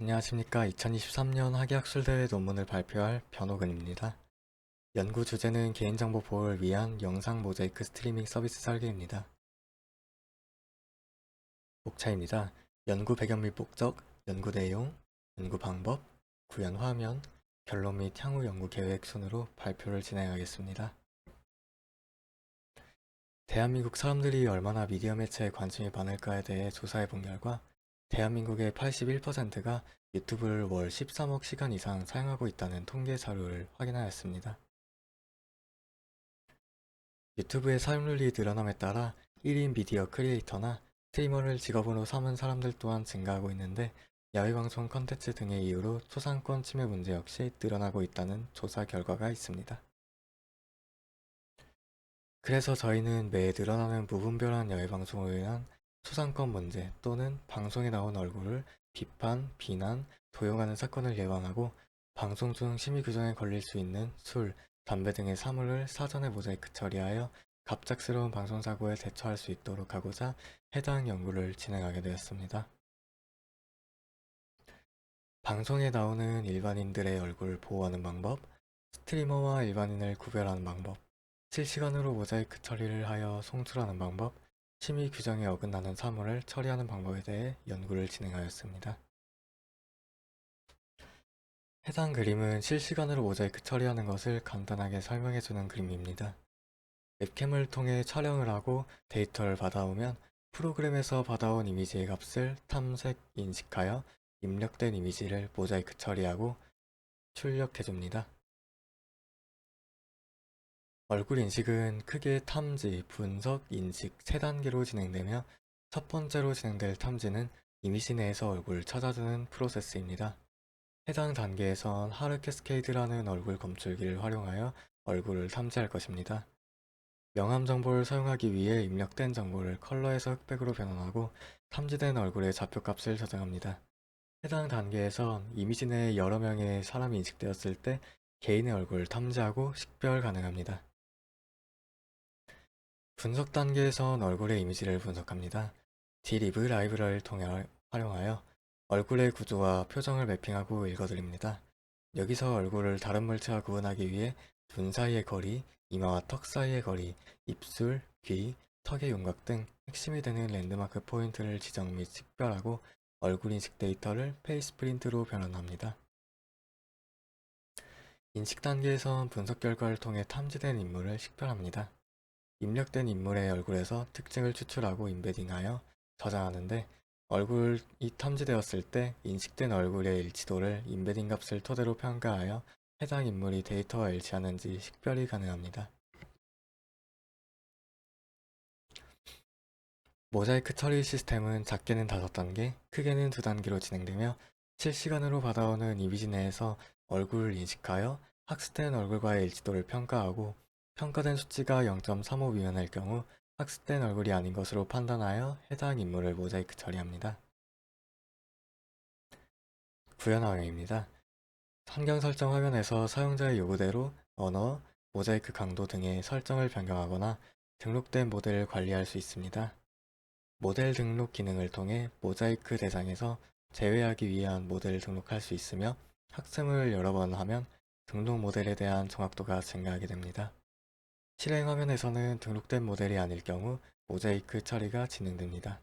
안녕하십니까. 2023년 학예학술대회 논문을 발표할 변호근입니다. 연구 주제는 개인정보 보호를 위한 영상 모자이크 스트리밍 서비스 설계입니다. 목차입니다. 연구 배경 및 목적, 연구 내용, 연구 방법, 구현 화면, 결론 및 향후 연구 계획 순으로 발표를 진행하겠습니다. 대한민국 사람들이 얼마나 미디어 매체에 관심이 많을까에 대해 조사해 본 결과 대한민국의 81%가 유튜브를 월 13억 시간 이상 사용하고 있다는 통계 자료를 확인하였습니다. 유튜브의 사용률이 늘어남에 따라 1인 미디어 크리에이터나 스트리머를 직업으로 삼은 사람들 또한 증가하고 있는데 야외방송 컨텐츠 등의 이유로 초상권 침해 문제 역시 늘어나고 있다는 조사 결과가 있습니다. 그래서 저희는 매 늘어나는 무분별한 야외방송으로 인한 초상권 문제 또는 방송에 나온 얼굴을 비판, 비난, 도용하는 사건을 예방하고 방송 중 심의 규정에 걸릴 수 있는 술, 담배 등의 사물을 사전에 모자이크 처리하여 갑작스러운 방송 사고에 대처할 수 있도록 하고자 해당 연구를 진행하게 되었습니다. 방송에 나오는 일반인들의 얼굴을 보호하는 방법, 스트리머와 일반인을 구별하는 방법, 실시간으로 모자이크 처리를 하여 송출하는 방법, 심의 규정에 어긋나는 사물을 처리하는 방법에 대해 연구를 진행하였습니다. 해당 그림은 실시간으로 모자이크 처리하는 것을 간단하게 설명해주는 그림입니다. 웹캠을 통해 촬영을 하고 데이터를 받아오면 프로그램에서 받아온 이미지의 값을 탐색, 인식하여 입력된 이미지를 모자이크 처리하고 출력해줍니다. 얼굴 인식은 크게 탐지, 분석, 인식 세 단계로 진행되며 첫 번째로 진행될 탐지는 이미지 내에서 얼굴을 찾아주는 프로세스입니다. 해당 단계에선 하르 캐스케이드라는 얼굴 검출기를 활용하여 얼굴을 탐지할 것입니다. 명암 정보를 사용하기 위해 입력된 정보를 컬러에서 흑백으로 변환하고 탐지된 얼굴의 좌표값을 저장합니다. 해당 단계에선 이미지 내에 여러 명의 사람이 인식되었을 때 개인의 얼굴을 탐지하고 식별 가능합니다. 분석 단계에선 얼굴의 이미지를 분석합니다. 디리브 라이브러리를 통해 활용하여 얼굴의 구조와 표정을 매핑하고 읽어드립니다. 여기서 얼굴을 다른 물체와 구분하기 위해 눈 사이의 거리, 이마와 턱 사이의 거리, 입술, 귀, 턱의 윤곽 등 핵심이 되는 랜드마크 포인트를 지정 및 식별하고 얼굴 인식 데이터를 페이스 프린트로 변환합니다. 인식 단계에선 분석 결과를 통해 탐지된 인물을 식별합니다. 입력된 인물의 얼굴에서 특징을 추출하고 인베딩하여 저장하는데 얼굴이 탐지되었을 때 인식된 얼굴의 일치도를 인베딩 값을 토대로 평가하여 해당 인물이 데이터와 일치하는지 식별이 가능합니다. 모자이크 처리 시스템은 작게는 5단계, 크게는 2단계로 진행되며 실시간으로 받아오는 이미지 내에서 얼굴을 인식하여 학습된 얼굴과의 일치도를 평가하고 평가된 수치가 0.35 미만일 경우 학습된 얼굴이 아닌 것으로 판단하여 해당 인물을 모자이크 처리합니다. 구현 화면입니다. 환경 설정 화면에서 사용자의 요구대로 언어, 모자이크 강도 등의 설정을 변경하거나 등록된 모델을 관리할 수 있습니다. 모델 등록 기능을 통해 모자이크 대상에서 제외하기 위한 모델을 등록할 수 있으며 학습을 여러 번 하면 등록 모델에 대한 정확도가 증가하게 됩니다. 실행 화면에서는 등록된 모델이 아닐 경우 모자이크 처리가 진행됩니다.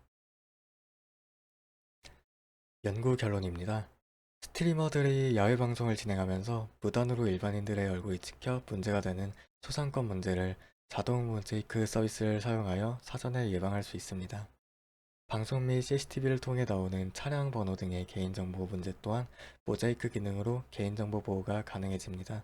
연구 결론입니다. 스트리머들이 야외 방송을 진행하면서 무단으로 일반인들의 얼굴이 찍혀 문제가 되는 초상권 문제를 자동 모자이크 서비스를 사용하여 사전에 예방할 수 있습니다. 방송 및 CCTV를 통해 나오는 차량 번호 등의 개인정보 문제 또한 모자이크 기능으로 개인정보 보호가 가능해집니다.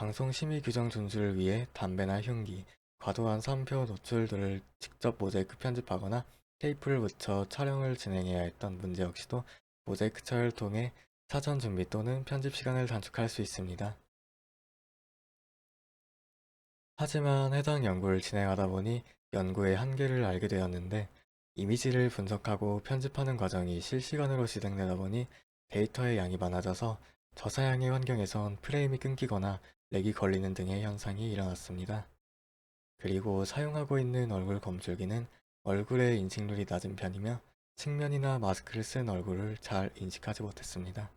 방송 심의 규정 준수를 위해 담배나 흉기, 과도한 산표 노출들을 직접 모자이크 편집하거나 테이프를 붙여 촬영을 진행해야 했던 문제 역시도 모자이크 처리를 통해 사전 준비 또는 편집 시간을 단축할 수 있습니다. 하지만 해당 연구를 진행하다 보니 연구의 한계를 알게 되었는데 이미지를 분석하고 편집하는 과정이 실시간으로 진행되다 보니 데이터의 양이 많아져서 저사양의 환경에선 프레임이 끊기거나 렉이 걸리는 등의 현상이 일어났습니다. 그리고 사용하고 있는 얼굴 검출기는 얼굴의 인식률이 낮은 편이며 측면이나 마스크를 쓴 얼굴을 잘 인식하지 못했습니다.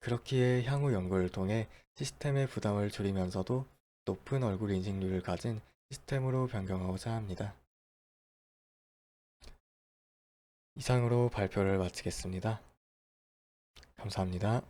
그렇기에 향후 연구를 통해 시스템의 부담을 줄이면서도 높은 얼굴 인식률을 가진 시스템으로 변경하고자 합니다. 이상으로 발표를 마치겠습니다. 감사합니다.